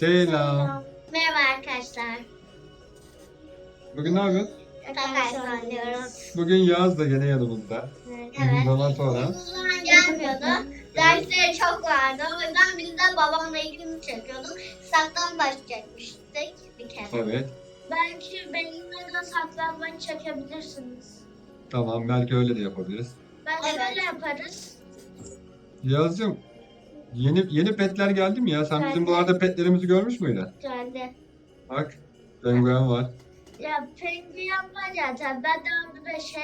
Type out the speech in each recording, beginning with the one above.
Selam. Merhaba arkadaşlar. Bugün ne yapıyoruz? Takay sanıyorum. Bugün Yağız da gene yanımızda. Evet. zaman sonra. Uzun zaman gelmiyordu. Dersleri çok vardı. O yüzden biz de babamla ilgimi çekiyorduk. Saklambaç çekmiştik bir kere. Evet. Belki benimle de saklambaç çekebilirsiniz. Tamam belki öyle de yapabiliriz. Ben şöyle yaparız. Yağız'cığım yeni yeni petler geldi mi ya? Sen bizim bu arada petlerimizi görmüş müydün? Geldi. Bak. Penguen var. Ya penguen var ya ben de onu da şey...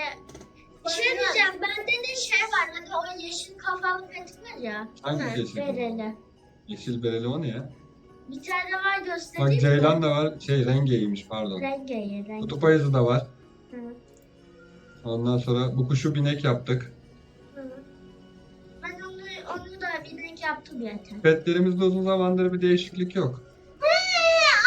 Şey diyeceğim, bende de şey var, hani o yeşil kafalı pet var ya. Hangi Hı, yeşil? Bereli. Yeşil bereli o ne ya? Bir tane var göstereyim Bak mi? Ceylan da var. Şey rengeymiş pardon. Rengeyi, rengi. Kutup ayısı da var. Hı, Ondan sonra bu kuşu binek yaptık. Yaptım zaten. Petlerimizde uzun zamandır bir değişiklik yok. He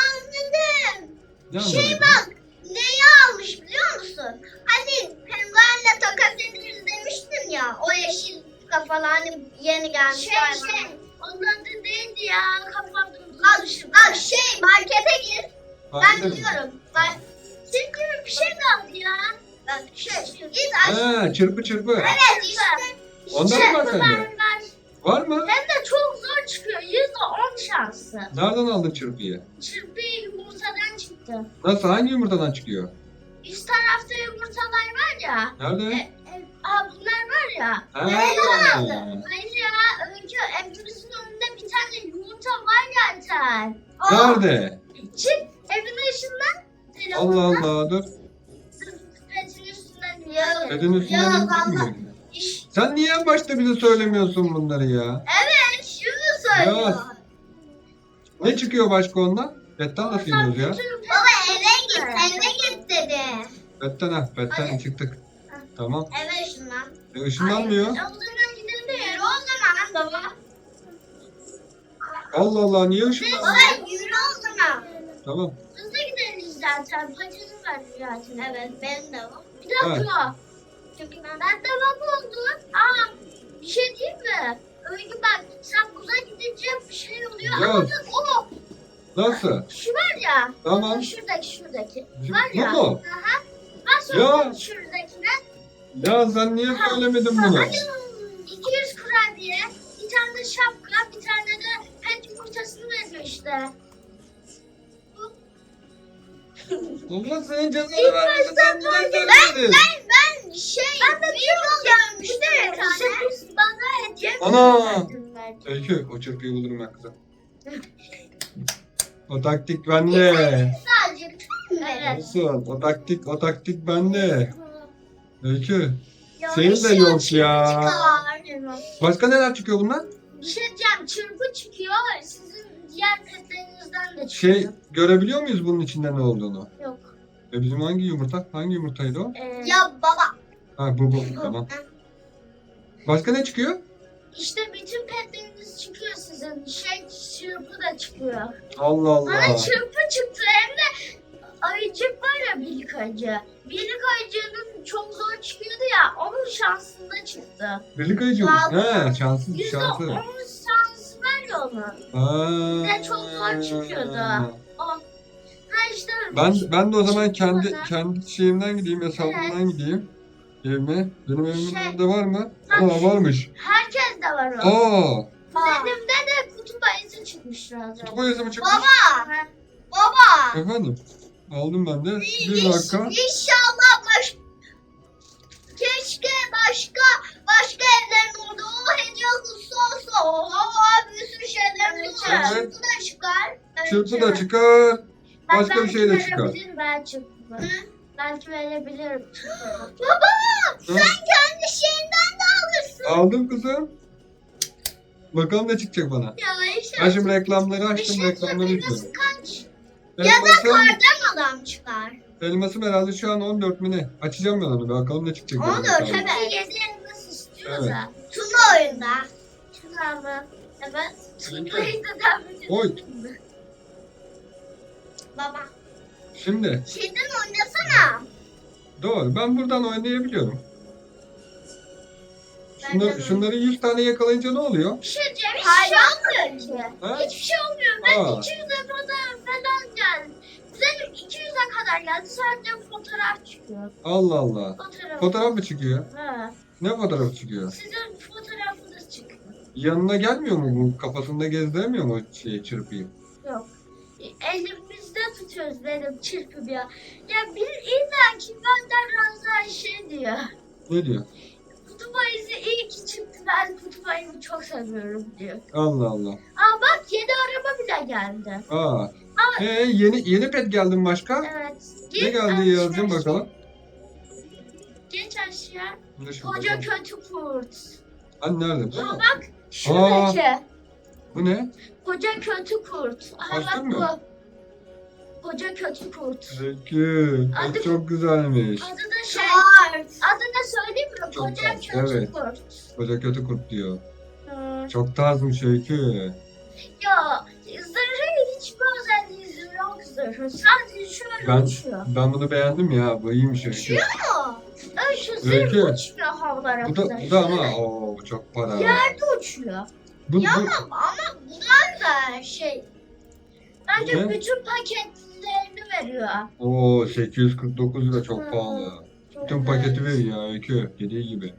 anladım. Ne Şey anladın? bak, neyi almış biliyor musun? Hani penguenle takas ederiz demiştin ya, o yeşil kafalı hani yeni gelmiş. Şey şey, onun adı neydi ya, kafamda Bak, bak şey, markete gir. Fark Ben edelim. biliyorum. Bak. Çünkü bir şey kaldı ya. Bak şey. Git aç. Ha, çırpı çırpı. Evet işte. Onda mı sende? Var, mı? Hem de çok zor çıkıyor. Yüzde on şansı. Nereden aldın çırpıyı? Çırpı yumurtadan çıktı. Nasıl? Hangi yumurtadan çıkıyor? Üst tarafta yumurtalar var ya. Nerede? E, e, aa bunlar var ya. Ha. Nereden aldın? Hayır ya. Önce evimizin önünde bir tane yumurta var zaten. Aa, Nerede? Çık evin ışığından. Allah Allah dur. Petin üstünden gidiyor. Pedin üstünden. İş- Sen niye en başta bize söylemiyorsun bunları ya? Evet şunu söylüyor. Ya. Ne çıkıyor başka ondan? Petten nasıl iniyoruz ya? Baba eve git eve git dedi. Petten ha. Petten çıktık. Tamam. Eve ışından. E, ışınlanmıyor. O zaman gidelim. Yürü o zaman baba. Allah Allah niye ışınlanmıyor? Baba yürü o zaman. Tamam. Hızlı gideriz zaten. Patini var zaten. Evet benim de var. Bir dakika. Çünkü ben de bak oldu. Aa bir şey diyeyim mi? Öyle bak sen buza gidince bir şey oluyor. Ya. Ama bak o Nasıl? şu var ya. Tamam. Şuradaki şuradaki. Bizim- Var Bu ya. mu? Aha. Ben Ya. sonra şuradakine. Ya sen niye söylemedin bunu? Hadi 200 kurabiye, bir tane de şapka, bir tane de pet yumurtasını veriyor işte. Allah senin cezanı vermesin. Sen niye böyle- söylemedin? Ben şey, ben de video görmüştüm bir tane. Sürpriz bana hediye Ana! verdim ben. Öykü o çırpıyı bulurum ben kızım. O taktik bende. Sadece Evet. Olsun. O taktik, o taktik bende. Öykü. Ya Senin de şey yok ya. çıkar. Başka neler çıkıyor bundan? Bir şey diyeceğim, çırpı çıkıyor. Sizin diğer petlerinizden de çıkıyor. Şey görebiliyor muyuz bunun içinde ne olduğunu? Yok. E bizim hangi yumurta? Hangi yumurtaydı o? ya baba. Ha bu bu tamam. Başka ne çıkıyor? İşte bütün petleriniz çıkıyor sizin. Şey çırpı da çıkıyor. Allah Bana Allah. çırpı çıktı hem de ayıcık var ya birlik ayıcı. Birlik ayıcının çok zor çıkıyordu ya onun şansında çıktı. Birlik ayıcı mı? He şanssız Yüzde şansı. on şansı var ya onun. Ha. Bir de çok zor çıkıyordu. O. Ha işte. Ben ben de o zaman kendi kendi şeyimden gideyim, hesabımdan Evet. gideyim. Evime. Benim evimin Şey- önünde var mı? Ha, Aa varmış. Herkes de var o. Aa. Kuzenimde de kutup ayısı çıkmış az Kutup ayısı mı çıkmış? Baba. Baba. Efendim. Aldım ben de. Bir dakika. İnşallah baş... Keşke başka başka evlerin orada o hediye kutusu olsa. Oha bir sürü şeyler olur. Evet. Çırpı da çıkar. Çırpı da çıkar. Ben Başka bir şey de çıkar. Ben çırpı. Belki verebilirim. Baba sen kendi şeyinden de alırsın. Aldım kızım. Bakalım ne çıkacak bana. Ya. Ben şimdi reklamları açtım. Reklamları izliyorum. kaç? Elmasım, Kardan adam çıkar. elmasım herhalde şu an 14 mi ne? Açacağım ben onu. Bakalım ne çıkacak. benim 14 hesabıma. evet. 7 nasıl istiyorsa. Evet. Tuna oyunda. Tuna mı? Evet. Tuna'yı da Oy. Baba. Şimdi Şeyden oynasana. doğru. Ben buradan oynayabiliyorum. Şunları, şunları 100 tane yakalayınca ne oluyor? Bir şey diyeceğim. Hiçbir şey olmuyor ki. Ha? Hiçbir şey olmuyor. Ben Aa. 200'e falan falan geldim. Benim 200'e kadar geldi. Sadece fotoğraf çıkıyor. Allah Allah. Fotoğraf. Fotoğraf mı çıkıyor? Ha. Ne fotoğrafı çıkıyor? Sizin fotoğrafınız çıkıyor. Yanına gelmiyor mu bu? Kafasında gezdiremiyor mu şeyi çırpıyı? Benim çırpım ya. Bir illa ki benden razı şey diyor. Ne diyor? Kutup ayısı iyi ki çıktı. Ben kutup ayımı çok seviyorum diyor. Allah Allah. Aa bak yeni araba bile geldi. Aa. Ee, yeni yeni pet geldi mi başka? Evet. Ne geldi aşağı, Yağız'cığım bakalım. Geç aşağı. Ne Koca bakalım. kötü kurt. Hani nerede? Aa bak şuradaki. Bu ne? Koca kötü kurt. Kostüm bak bu. Koca kötü kurt. Peki. Adı- O çok güzelmiş. Adı da şey. Adı da söyleyeyim mi? Çok Koca tatlı, kötü evet. kurt. Koca kötü kurt diyor. Hı. Çok tarzmış Öykü. Ya zırhı hiçbir özelliği yok zırhı. Sadece şöyle Ben- uçuyor. Ben bunu beğendim ya. Bu iyiymiş Öykü. Öyle şu zırh Öykü. uçmuyor havalara Bu da, bu da ama o çok para. Yerde uçuyor. Bu, bu, Ama bunlar da şey. Bence Ne? bütün paketlerini veriyor. o 849 lira çok pahalı. Çok güzel. paketi veriyor ya Öykü. Dediği gibi.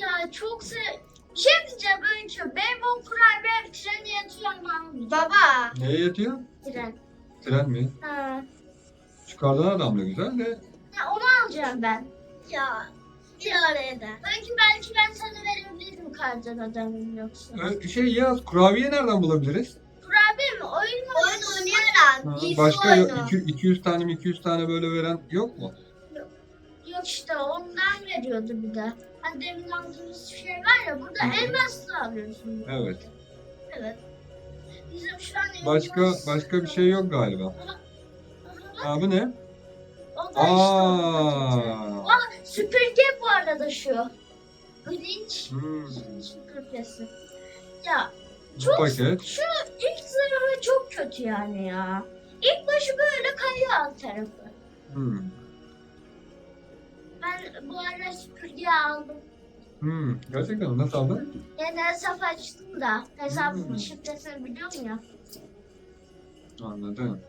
Ya çok se... Bir şey diyeceğim Öykü. Benim o kurabiye tren yatıyor ama. Baba. Neye yetiyor? Tren. Tren mi? Ha. Şu kardan adam da güzel de. Ya onu alacağım ben. Ya. Bir araya da. Belki belki ben sana verebilirim kardan adamın yoksa. Ö- Şey ya kurabiye nereden bulabiliriz? Kurabiye mi? Oyun mu? Oyun Ha, oynayarak. başka yok, iki- 200 tane mi 200 tane böyle veren yok mu? Yok işte ondan veriyordu bir de. Hani demin aldığımız şey var ya burada Hı elmasla alıyorsun. Evet. Evet. Bizim şu an Başka elmas- başka bir şey yok galiba. Aha, Aa bu ne? O da işte o. Aa. Aa süpürge bu arada şu. Grinch Hmm. süpürgesi. Ya çok paket. şu ilk zırhı çok kötü yani ya. İlk başı böyle kayıyor alt tarafı. Hmm. Ben bu ara süpürge aldım. Hmm. Gerçekten nasıl aldın? Yeni hesap açtım da hesabımın Hmm. şifresini biliyorum ya. Anladım.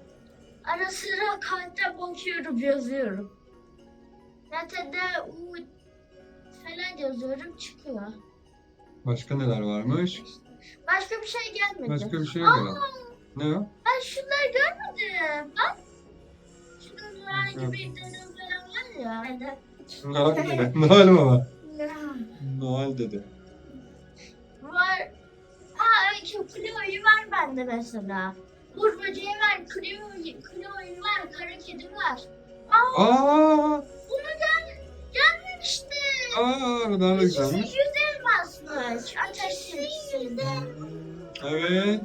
Ara sıra kartta bakıyorum yazıyorum. Netede U falan yazıyorum çıkıyor. Başka neler varmış? Başka bir şey gelmedi. Başka bir şey yok herhalde. Ne o? Ben şunları görmedim. Bak. Yok. bir dönüm falan var ya. Evet. Noel dedi. Noel baba. Noel dedi. Var. Ha ki Clio'yu var bende mesela. Uğur böceği var, Clio, Clio'yu var, kara kedi var. Aa, Aa! bunu gel, gelmemişti. Aa! Bunlar da güzelmiş. Yüz elmasmış. Ateşin ikisinde. Evet.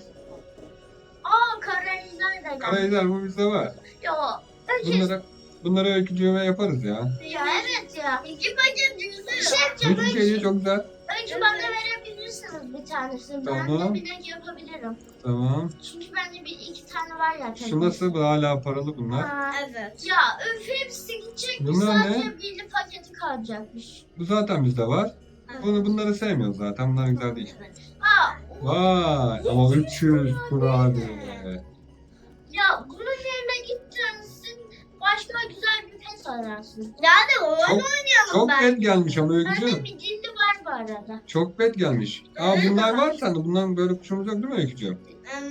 Aa Karayizer de geldi. Karayüzer bu bizde var. Yo. Önce... Bunları bunları öykücüğüme yaparız ya. Ya evet ya. İki paket yüzü. Bir şey yapacağım. Bütün şeyi çok güzel. Önce bana verebilirsiniz bir tanesini. Ben Tamam. de binek yapabilirim. Tamı Çünkü bende bir iki tane var ya. Şu nasıl? Bu hala paralı bunlar. Evet. Ya öf hepsi gidecekmiş. Bunlar ne? Sadece birli paketi kalacakmış. Bu zaten bizde var. Bunu bunları sevmiyoruz zaten. Bunlar güzel değil. Aa, Vay ama 300 kurabiye. ya bunun yerine gittiğinizin başka güzel bir pet ararsın. Yani oyun Çok- oynayalım Çok ben. pet gelmiş ama Bende öykücüğüm. bir dilli bu arada. Çok pet gelmiş. Aa bunlar var sende. Bundan böyle kuşumuz yok değil mi öykücüğüm?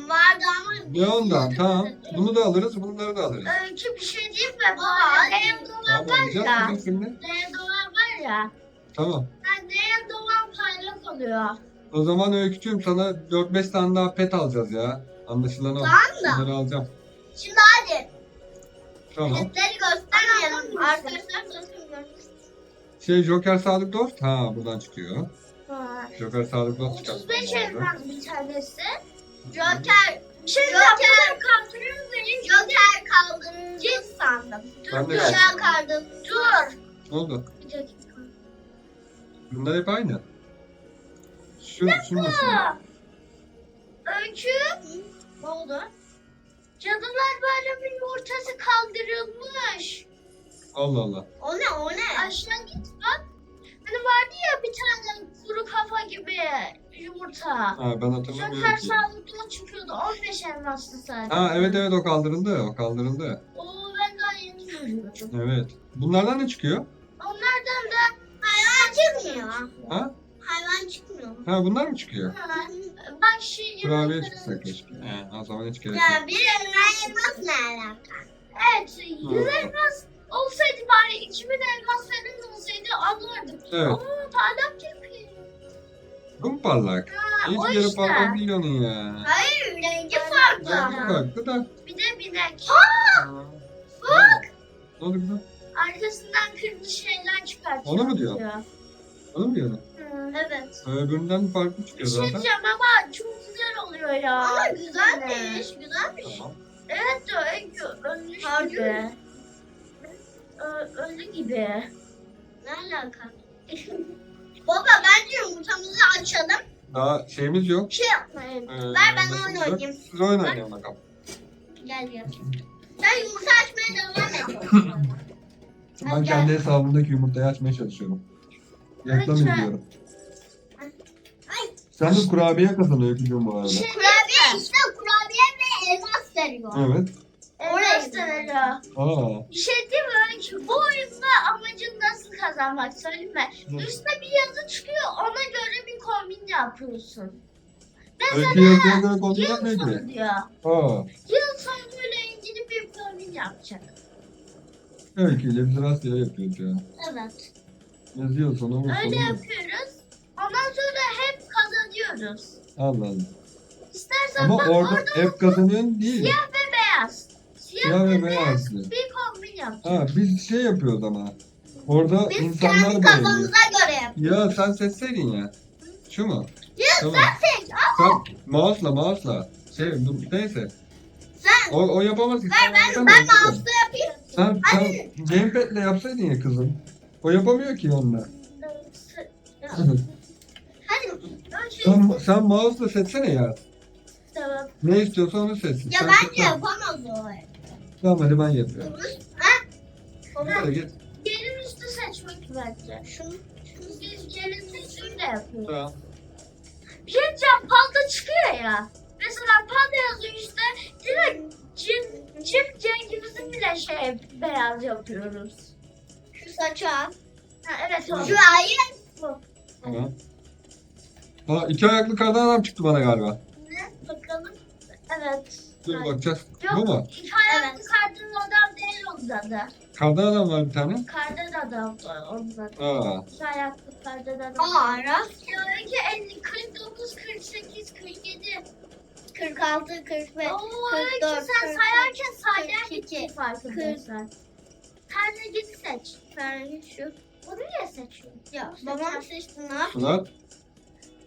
Vardı ama Ne ondan? Tamam. Bunu da alırız, bunları da alırız. Öykü bir şey diyeyim mi? Bu arada Leğen Tamam alacağız ya. kızım şimdi. Leğen Doğan var ya. Tamam. Ben Leğen Doğan parlak oluyor. O zaman öykücüğüm sana 4-5 tane daha pet alacağız ya. Anlaşılan o. Tamam da. Bunları alacağım. Şimdi hadi. Tamam. Petleri göstermeyelim. Arkadaşlar sakın görmesin. Şey Joker Sadık Dost. Ha buradan çıkıyor. Ha. Joker Sadık Dost 35 çıkartmam lazım. elmas bir tanesi. Joker. Şey Joker kaldırır benim. Joker kaldırınca sandım. Dur Ben de dur. yaptım. Joker kaldım. Dur. Ne oldu? Bir dakika. Bunlar hep aynı. Şu, şu nasıl? Öykü. Ne oldu? Cadılar Bayramı yumurtası kaldırılmış. Allah Allah. O ne o ne? Aşağı git bak. Hani vardı ya bir tane kuru kafa gibi yumurta. Ha ben hatırlamıyorum ki. sağlıklı çıkıyordu 15 elmaslı sadece. Ha evet evet o kaldırıldı. O kaldırıldı. Oo ben daha yeni görüyorum. Evet. Bunlardan ne çıkıyor? Onlardan da hayvan çıkmıyor. Ha? Hayvan çıkmıyor. Ha bunlar mı çıkıyor? Bak şu Kurabiye yumurtadan çıksa keşke. He, o zaman hiç gerek Ya yok. bir elma elmas ne alaka? Evet, yüz Ha. elmas olsaydı bari içimi de elmas falan olsaydı anlardım. Evet. Oo parlak yapıyor. Bu mu parlak? Ha, o Hiç yeri işte. parlak değil onun ya. Hayır, rengi farklı. Rengi farklı da. Bir de binek. Bak. Ne oldu kızım? Arkasından kırmızı şeyler çıkartıyor. Onu mu diyor? Onu mu diyorsun? Hı, evet. Öbüründen farklı Bir çıkıyor şey zaten. diyeceğim ama çok güzel oluyor ya. Ama güzelmiş, güzelmiş. Tamam. Evet de öyle ölmüş gibi. Ö- ölü gibi. Ne alaka? Baba bence yumurtamızı açalım. Daha şeyimiz yok. Şey yapmayın. Ee, Ver ben oyun oynayayım. Siz oyun oynayın bakalım. Gel gel. Sen yumurta açmaya devam et. Ben kendi hesabımdaki yumurtayı açmaya çalışıyorum. Reklam Lütfen. Sen de kurabiye kazanıyor kızım bu arada. Şey kurabiye işte kurabiye ve elmas veriyor. Evet. Veriyor. Aa. Bir şey değil mi? Bu oyunda amacın nasıl kazanmak söyleyeyim mi? Üstüne bir yazı çıkıyor ona göre bir kombin yapıyorsun. Öykü yazıya göre kontrol Yıl sonu diyor. Aa. Yıl sonuyla ilgili bir kombin yapacak. Öyküyle biz rastgele yapıyoruz ya. Evet. Yazıyor sonu mu Öyle sonu yapıyoruz. Ondan sonra hep kazanıyoruz. Allah Allah. İstersen Ama bak orada orada hep kazanıyorsun değil. siyah ve beyaz. Siyah, ve ve beyaz beyaz. bir kombin yapacak. Ha biz şey yapıyoruz ama. Orada Biz insanlar kendi beğeniyor. kafamıza göre yapıyoruz. Ya sen seçseydin ya. Şu mu? Ya Tamam. sen seç. Al Sen mouse'la mouse'la. Şey bu, neyse. sen. O, o yapamaz ki. Ver ben, ben mouse'la yapayım. Sen, sen gamepad'le yapsaydın ya kızım. O yapamıyor ki onunla. Hadi. Sen, sen mouse'la seçsene ya. tamam. Ne istiyorsa onu seçsin. Ya Sen bence yapamaz o. Tamam hadi ben yapıyorum. Ha? Hadi git. Gelin üstü seçmek bence. Şunu. Şunu biz gelin üstünü de yapıyoruz. Tamam. Bir şey diyeceğim panda çıkıyor ya. Mesela panda yazıyor işte direkt cin, çift cengimizin bile şey beyaz yapıyoruz. Şu saça. Ha, evet o. Şu ayı. Tamam. Ha iki ayaklı kardan adam çıktı bana galiba. Ne? Bakalım. Evet. Dur Evet. bakacağız. Yok, Bu mu? İki ayaklı kardan adam değil da. Kardan adam var bir tane. Kardan adam var da. Aa. İki ayaklı kardan adam. Aa, Ya iki, 50, 49, 48, 47. 46, 45, Oo, 44, öyle ki sen 45, sayarken sayar 42, gitti farkındaysan. Tane git seç. Ben şu. Onu niye seçiyorsun? Ya babam seçti ne yap? Suat.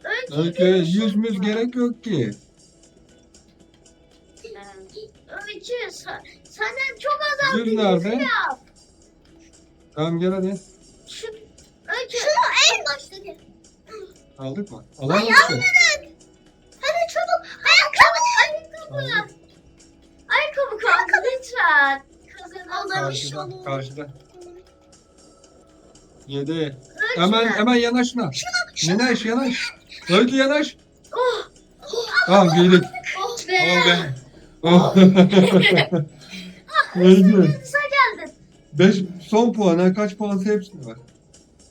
Öykü, Öykü yüz müz gerek yok ki. Sa- senden çok azaldı. Yüz nerede? Yap. Tamam gel hadi. Şu, öykü. En baştaki. Aldık mı? Alalım mı? Hadi çabuk. Ayakkabı. Ayakkabı. Ayakkabı kaldı lütfen. Kazanalım. Karşıda. Karşıda. Yedi. Hemen hemen yanaş şuna. Yanaş yanaş. Öykü yanaş. Oh. Tamam giydik. Oh be. Oh be. Oh. Öykü. Sen geldin. Beş, son puana kaç puansa hepsine var.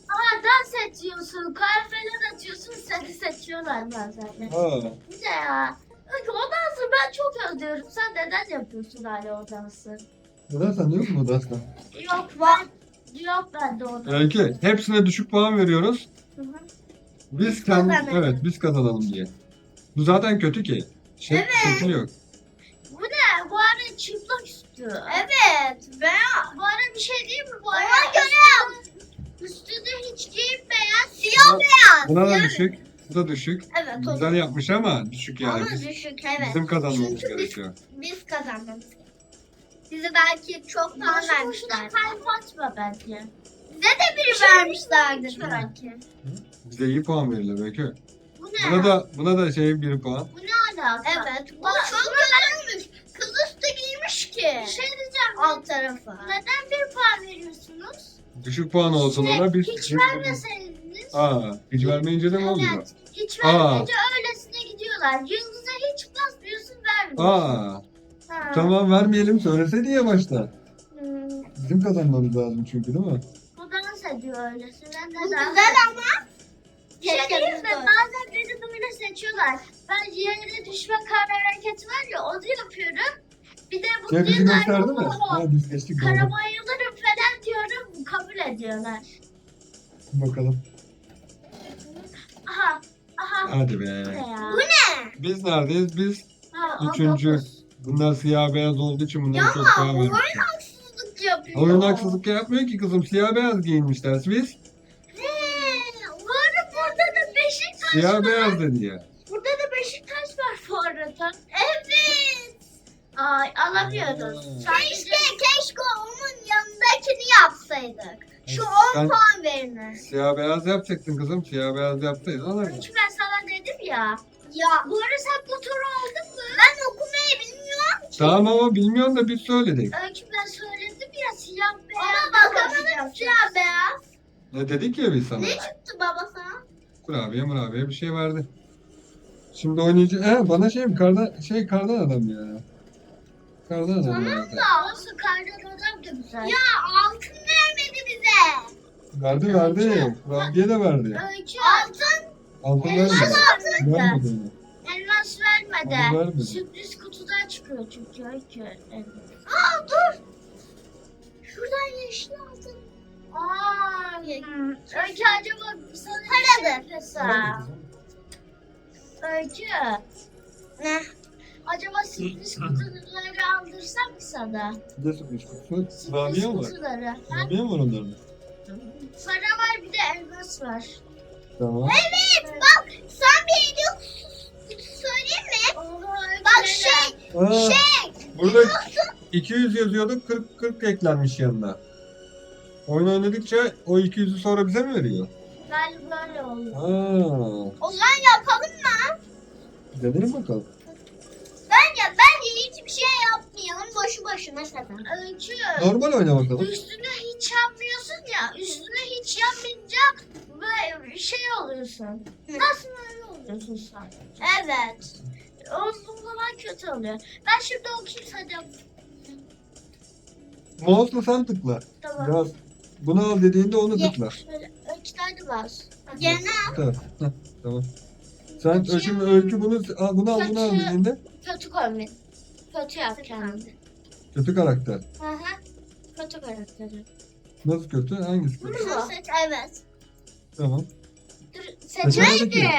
Aa dans ediyorsun, kahve falan atıyorsun, seni seçiyorlar bazen. Aa. Bir de ya. Öykü o dansı ben çok özlüyorum. Sen neden yapıyorsun hala o dansı? Neden sen yok mu Dastan? Yok ben. Yok ben de onu. Öykü hepsine düşük puan veriyoruz. Hı hı. Biz kendi, kazanalım. evet biz kazanalım diye. Bu zaten kötü ki. Şey, şekil yok. Üstü. Evet. Ben Bu ara bir şey değil mi? Bu ara Ona göre üstü- Üstünde hiç giyinmeyen siyah beyaz. Buna da Yani- düşük. Bu da düşük. Evet o Güzel yapmış ama düşük yani. Ama Biz- düşük evet. Bizim kazanmamız Çünkü biz- gerekiyor. Biz kazanmamız. Size belki çok puan boşu boşuna vermişler. bence. Size de biri Şey vermişlerdir Belki. belki. Bize iyi puan verilir Öykü. Bu ne? Buna da buna da şey bir puan. Bu ne alaka? Evet. Bu çok güzelmiş. Kız üstü giymiş ki. Bir şey diyeceğim. Alt tarafı. Neden bir puan veriyorsunuz? Düşük puan olsun İşte ona biz hiç vermeseydiniz Aa, hiç vermeyince de mi oluyor? Evet. Hiç Aa. vermeyince öylesine gidiyorlar. Yıldıza hiç basmıyorsun vermiyorsun. Aa, Ha. tamam vermeyelim söyleseydi ya başta. Hmm, Bizim kazanmamız lazım çünkü değil mi? bu dans ediyor öylesine. Bu güzel ama. Bir şey diyeyim mi? de- Bazen beni böyle seçiyorlar. Ben yere düşme kar hareketi var ya onu yapıyorum. Bir de bu Şey bizi diyorlar gösterdi mi? "Oho, Ha biz geçtik falan diyorum kabul ediyorlar. Bakalım. Aha aha. Hadi be. Ne ya? Bu ne? Biz neredeyiz? Biz Ha, üçüncü. Bunlar siyah beyaz olduğu için bunları Ya çok ama beğenmemişler. oyun haksızlık yapıyor. Oyun haksızlık yapmıyor ki kızım. Siyah beyaz giyinmişler. Biz He, Var burada da Beşiktaş siyah var. beyaz dedi ya. Burada da Beşiktaş var bu arada. Ay alamıyoruz. Ha. Keşke, keşke onun yanındakini yapsaydık. Şu 10 Sen puan verin. siyah beyaz yapacaktın kızım. Siyah beyaz alırdın. Çünkü ben sana dedim ya. Ya Bu arada sen bu turu aldın mı? ben okumayı bilmiyorum ki. Tamam ama bilmiyorum da biz söyledik. Öykü ben söyledim ya siyah beyaz. Ama bakamadım siyah beyaz. Ne dedik ya biz sana? Ne çıktı baba sana? Kurabiye murabiye bir şey verdi. Şimdi oynayacak. He bana şey mi? Kardan, şey kardan adam ya. Adam verdi. Da. Kardan adam da güzel. Ya altın vermedi bize. Verdi verdi. Kurabiye de verdi. Öykü Altın. Altın Elmas vermedi. altın. Vermedi elmas vermedi. Onu vermedi. Sürpriz kutudan çıkıyor çünkü Öykü. elmas. Aa dur. Şuradan yeşil altın. Aa, hmm. Öykü acaba sana Paradır. yapasa? Öykü. Ne? Acaba sürpriz kutuları aldırsam mı sana? De sürpriz kutusu. Kurabiye mi var? kutuları. Ha? Kurabiye mi var onların? Para var bir de elmas var. Tamam. Evet bak sen bir hediye kutusu söyleyeyim mi? Bak şey Aa, şey. burada 200 yazıyordu 40 40 eklenmiş yanına. Oyun oynadıkça o 200'ü sonra bize mi veriyor? Galiba böyle oluyor. Aa, O zaman yapalım mı? denelim bakalım. Bence bence hiçbir şey yapmayalım boşu boşuna zaten. Öykü. Normal oyna bakalım. Üstüne hiç yapmıyorsun ya. Üstüne hiç yapmayınca böyle şey oluyorsun. Hı. Nasıl öyle oluyorsun sen? Evet. O zaman kötü oluyor. Ben şimdi okuyayım sana. Mouse'la sen tıkla. Tamam. Biraz bunu al dediğinde onu Ye- tıkla. Şöyle iki tane bas. Gene Tamam. Heh, tamam. Sen ö- şimdi öykü bunu al, bunu al bunu al Kötü. dediğinde Kötü kombin. Kötü yap kendini. kötü karakter. Hı hı. Kötü karakteri. Nasıl kötü? Hangisi kötü? Bunu mu? seç evet. Tamam. Dur Seçemedik ki.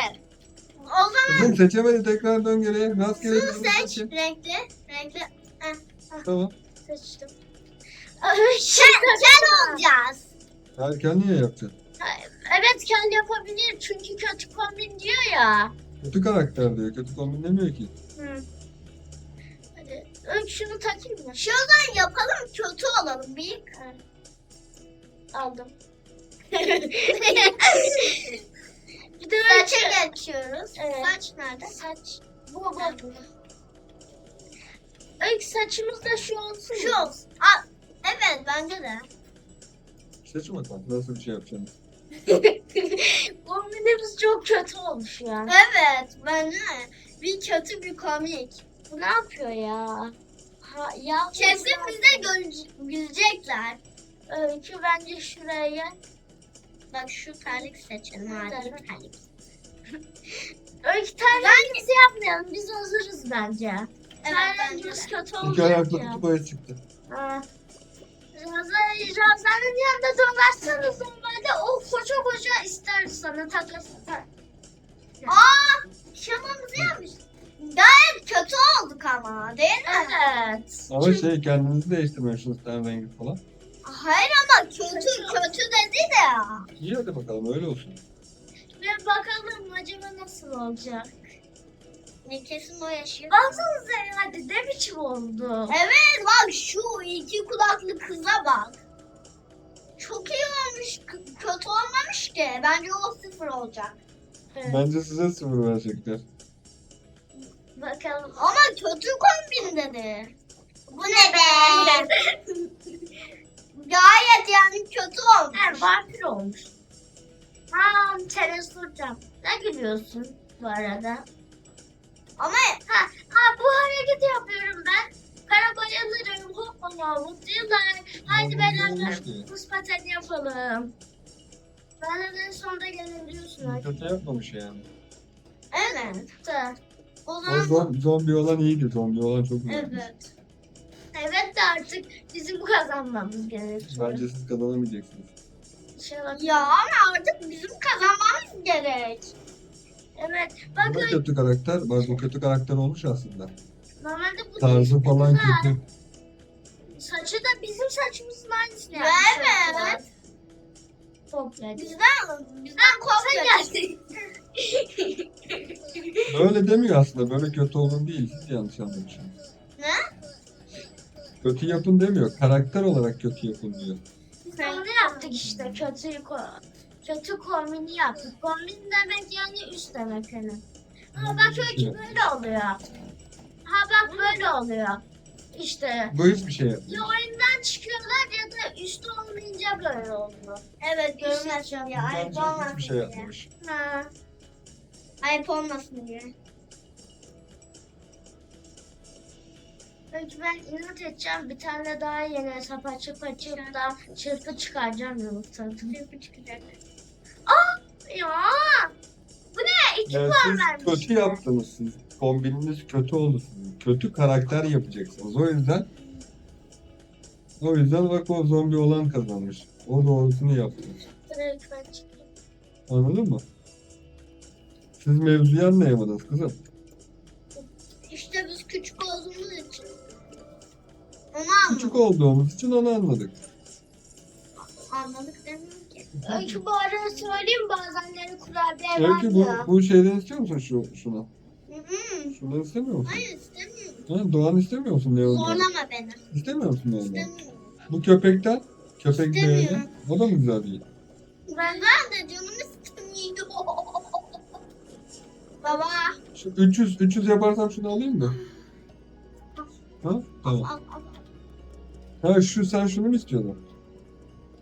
O zaman Kızım seçemedi tekrar dön geriye. Rastgele şunu bir seç. seç. Renkli. Renkli. Tamam. Seçtim. Kel, kel olacağız. Erken niye yapacaksın? Evet kendi yapabilir çünkü kötü kombin diyor ya. Kötü karakter diyor. Kötü kombin demiyor ki. Şunu takayım mı? Şuradan yapalım kötü olalım. Bir. Aldım. Bir de Saça geçiyoruz. Evet. Saç nerede? Saç. Bu bu. Öykü saçımız da şu olsun. Şu olsun. Aa, evet bence de. Seç bakalım nasıl bir şey yapacaksın. Kombinimiz çok kötü olmuş ya. Evet bence de. Bir kötü bir komik. Bu ne yapıyor ya? Ha, ya Kesin bize gül- gülecekler. Öykü bence şuraya. Bak şu terlik seçelim hadi Evet. terlik. Öykü terliğimizi yapmayalım. Biz hazırız bence. Evet Terliğimiz kötü İki olacak ayaklı ya. kutup çıktı. Ha. Ramazan, Ramazan'ın yanında dolaşsanız normalde o koca koca ister sana takas atar. Aa şamamızı yapmış. Gayet kötü olduk ama değil mi? Evet. Ama şey kendinizi değiştirmiyorsunuz ten rengi falan. Hayır ama kötü kötü dedi de ya. İyi hadi bakalım öyle olsun. Ve bakalım acaba nasıl olacak. Ne kesin o yaşıyor. Baksanıza hadi ne biçim oldu. Evet bak şu iki kulaklı kıza bak. Çok iyi olmuş. K- kötü olmamış ki. Bence o sıfır olacak. Evet, Bence size sıfır verecekler. Bakalım. Ama kötü kombin dedi. Bu ne be? Gayet yani kötü olmuş. Ha, vampir olmuş. Ha teres soracağım. Ne gülüyorsun bu arada? Ama Ha, ha bu hareketi yapıyorum ben. Karabayalarım hoppala mutlu yıllar. Haydi beraber buz pateni yapalım. Ben en sonda gelebiliyorsun artık. Kötü yapmamış yani. evet. Da. O O zaman zom- zombi olan iyiydi. Zombi olan çok iyiydi. evet. Evet de artık bizim kazanmamız gerekiyor. Bence siz kazanamayacaksınız. İnşallah. Ya ama artık bizim kazanmamız gerek. Evet. Bu Bakın da kötü karakter. Bak bu kötü karakter olmuş aslında. normalde bu Tarzı falan güzel. kötü. Saçı da bizim saçımızın aynısını Evet. yapmış. Kopya. Bizden, bizden kopya. Sen geldin. Böyle demiyor aslında. Böyle kötü olun değil. Siz yanlış anlamışsınız. Ne? Kötü yapın demiyor. Karakter olarak kötü yapın diyor. Biz onu yaptık işte. Kötü, ko- kötü kombini yaptık. Kombin demek yani üst demek hani. Ha bak Şey. böyle oluyor. Ha bak böyle oluyor. İşte Bu hiçbir şey ya oyundan çıkıyorlar ya da üstü olmayınca böyle oluyor. Evet görünmez ya. Ayıp Bence olmasın hiçbir şey diye. yapmamış. Ha. Ayıp olmasın diye. Öykü ben inat edeceğim. Bir tane daha yeni hesap açıp açıp da çırpı çıkaracağım yumurtadan. Çırpı çıkacak. Ya. Bu ne? İki Yani puan siz vermiş. kötü yaptınız siz. Kombininiz kötü oldu sizin. Kötü karakter yapacaksınız. O yüzden o yüzden bak o zombi olan kazanmış. O doğrusunu yaptı. Öykü ben çıkayım. Anladın mı? Siz mevzuyu anlayamadınız kızım. İşte biz küçük olduğumuz için. Onu Küçük anladık. olduğumuz için onu anladık. Anladık demiyorum ki. Öykü bu arada söyleyeyim bazenleri kurabiye Belki bu, vermiyor. bu şeyden istiyor musun şu, şunu? Hı hı. Şundan istemiyor musun? Hayır istemiyorum. Ha, Doğan istemiyor musun Leon'dan? Zorlama beni. İstemiyor musun Leon'dan? İstemiyorum. Bu köpekten? Köpek İstemiyorum. O da mı güzel değil? Ben Ben de canım istemiyor. Baba. Şu 300 300 yaparsam şunu alayım mı? Ha? Tamam. Al, al. Ha şu sen şunu mu istiyordun?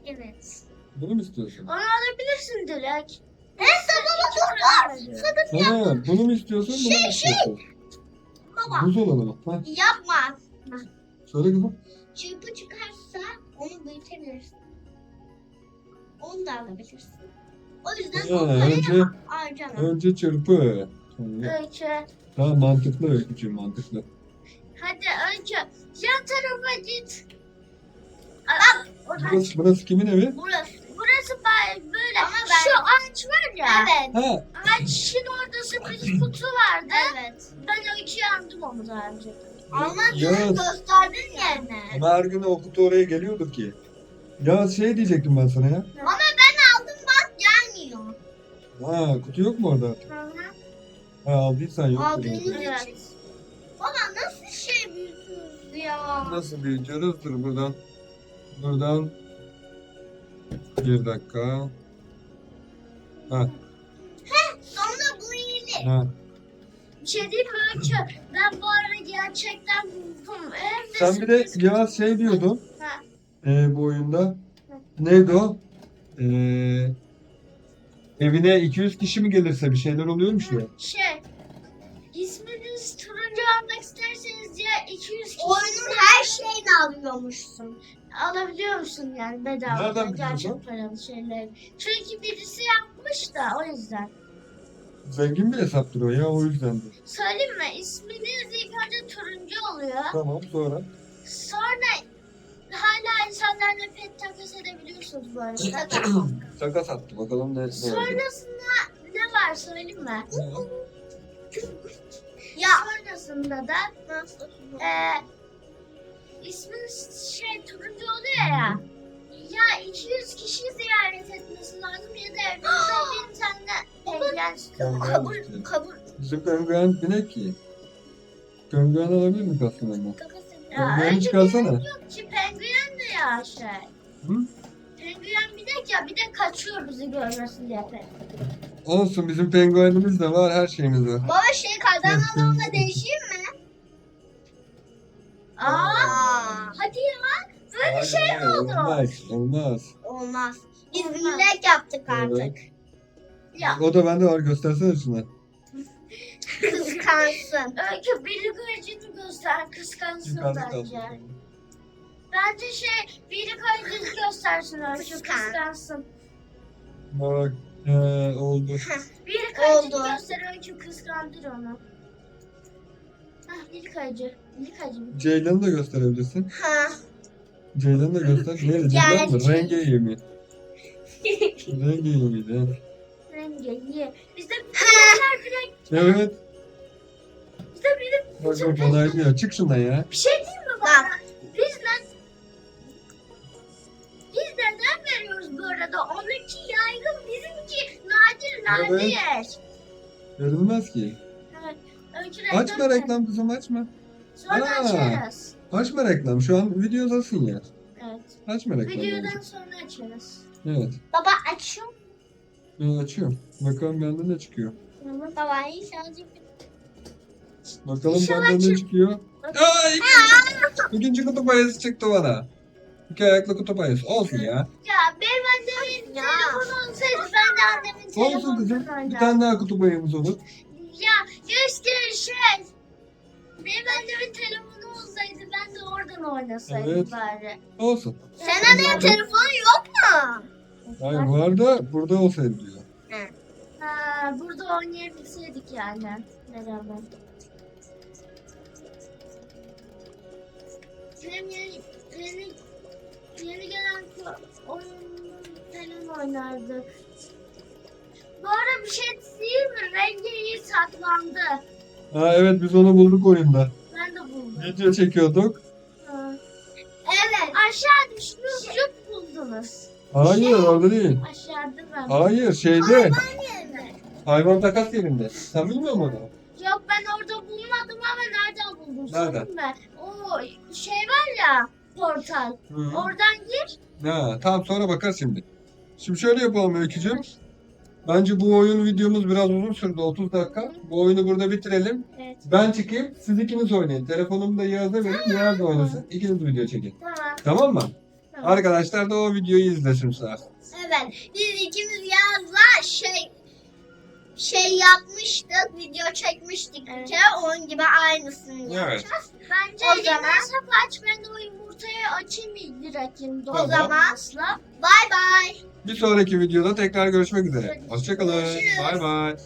evet. Bunu mu istiyorsun? Onu alabilirsin direkt. Neyse baba dur dur. Sakın Ha, bunu mu istiyorsun? Bunu Şey, mu istiyorsun? baba. Buz olanı mı? Ha, Yapma. söyle kızım. Çırpı çıkarsa onu büyütebilirsin. Onu da alabilirsin. O yüzden parayı önce harcama. önce çırpı. Sonra- Öykü. Tamam mantıklı öykücüğüm mantıklı. Hadi Öykü. Yan tarafa git. Bak. Oradan Burası, burası kimin evi? Burası. Burası bay- Şu ağaç var ya. Evet. Ha, Ağaçın orada sürpriz kutu vardı. Evet. Ben Öykü'ye aldım onu daha önce. Anladın Yağız. gösterdin yerine. Ama her gün o kutu oraya geliyordu ki. Ya şey diyecektim ben sana ya. Ama ben aldım bak gelmiyor. Ha kutu yok mu orada? Hı hı. Ha aldıysan yok. Aldığınız dedim. Evet. için. Baba nasıl şey büyütüyoruz ya? Nasıl büyütüyoruz? Dur buradan. Buradan. Bir dakika. Ha, Sonra bu iyili. ha. Bir şey diyeyim mi Öykü? Ben bu ara gerçekten buldum. De Sen bir de ya şey diyordun Ha. e, bu oyunda. Neydi o? E, evine 200 kişi mi gelirse bir şeyler oluyormuş ya. Şey, isminiz turuncu almak isterseniz ya 200 kişi Oyunun her şeyini alıyormuşsun. Alabiliyor musun yani bedava Nereden biliyorsun? gerçek paralı şeyler. Çünkü birisi yapmış da o yüzden. Zengin bir hesaptır o ya o yüzdendir. Söyleyeyim mi? İsminiz ilk önce turuncu oluyor. Tamam sonra. Sonra hala insanlarla pet takas edebiliyorsunuz bu arada. Takas attı bakalım ne. Sonrasında ne var söyleyeyim mi? Ya. Sonrasında da Nasıl? İsmin şey turuncu oluyor ya. Ya 200 kişi ziyaret etmesi lazım ya da evimizde bir tane penguen. Penguen Kabul, kabul. Bizim penguen binek ki. Penguen alabilir mi? Takas edin. Ya Penguen çıkarsana. yok ki penguen de ya şey. Hı? Penguen binek ya bir de kaçıyor bizi görmesin diye. Olsun bizim penguenimiz de var her şeyimiz var. Baba şey kazan adamla değişeyim mi? Aa, hadi ya. Böyle şey mi oldu? Olmaz olmaz. Olmaz. Biz Olmaz. bilek yaptık artık. Evet. Ya O da bende var göstersene şuna. Kıskansın. Öykü biri kayıcını göster kıskansın Yukarıda bence. kaldı. Bence şey biri kayıcını göstersin Öykü Kıskan. kıskansın. Bak. He, oldu. Kayıcını Oldu. göster Öykü kıskandır onu. Biri kayıcı. Ceylan'ı da gösterebilirsin. Ha. Ceylan'ı da göster. Neydi Ceylan mı? Renge yemi. Renge yemiydi. Rengi iyi. Bizde bizler direkt Evet. bizde biri Bak bak onaylıyor. Çık şundan ya. bir şey değil mi bana? Bak. Biz ne? Biz neden veriyoruz bu arada? Onunki yaygın, bizimki nadir nadir. Verilmez ki. Reklam Açma reklam kızım açma. Sonra Aa. açarız. Açma reklam. Şu an videodasın ya. Evet. Açma reklam. Videodan sonra açarız. Evet. Baba açıyor. Ben açıyorum. Bakalım bende ne çıkıyor. Baba inşallah. Bakalım İnşallah bende ne çık- çıkıyor. Aa, ikinci, ikinci kutup ayısı çıktı bana. İki ayaklı kutup ayısı. Olsun ya. Ya benim annemin Ya. telefonu olsaydı ben de annemin Olsun kızım. Bir tane daha kutup ayımız olur. Ya keşke şey. Benim annemin telefonu olsaydı ben de oradan oynasaydım Evet. bari. Olsun. Sen annenin telefonu yok mu? Hayır var da burada olsaydı diyor. Ha, burada oynayabilseydik yani beraber. Benim yeni, yeni, yeni gelen ko- oyun falan oynardık. Bu ara bir şey değil mi? Rengi iyi saklandı. Ha evet biz onu bulduk oyunda. Ben de buldum. Video çekiyorduk. Ha. Evet. Aşağı düştünüz, cüp buldunuz. Hayır orada değil. Aşağıda ben. Hayır şeyde. Anne. Hayvan takas yerinde. Sen bilmiyor musun onu? Yok ben orada bulmadım ama nereden buldum? Nereden? O şey var ya portal. Hı. Oradan gir. Ha, tamam sonra bakarız şimdi. Şimdi şöyle yapalım Öykücüğüm. Bence bu oyun videomuz biraz uzun sürdü 30 dakika. Bu oyunu burada bitirelim. Evet. Ben çıkayım siz ikiniz oynayın. Telefonumu da Yağız'a verin. Yağız da oynasın. İkiniz video çekin. Tamam. Tamam mı? tamam. Arkadaşlar da o videoyu izlesin sonra. Evet. Biz ikimiz yazla şey şey yapmıştık. Video çekmiştik. Evet. ki Onun gibi aynısını Evet. yapacağız. Bence O o zaman- sapı aç ben de o yumurtayı açayım direkt. O zaman- Asla. Bay bay. Bir sonraki videoda tekrar görüşmek üzere. Hoşçakalın. Bay bay.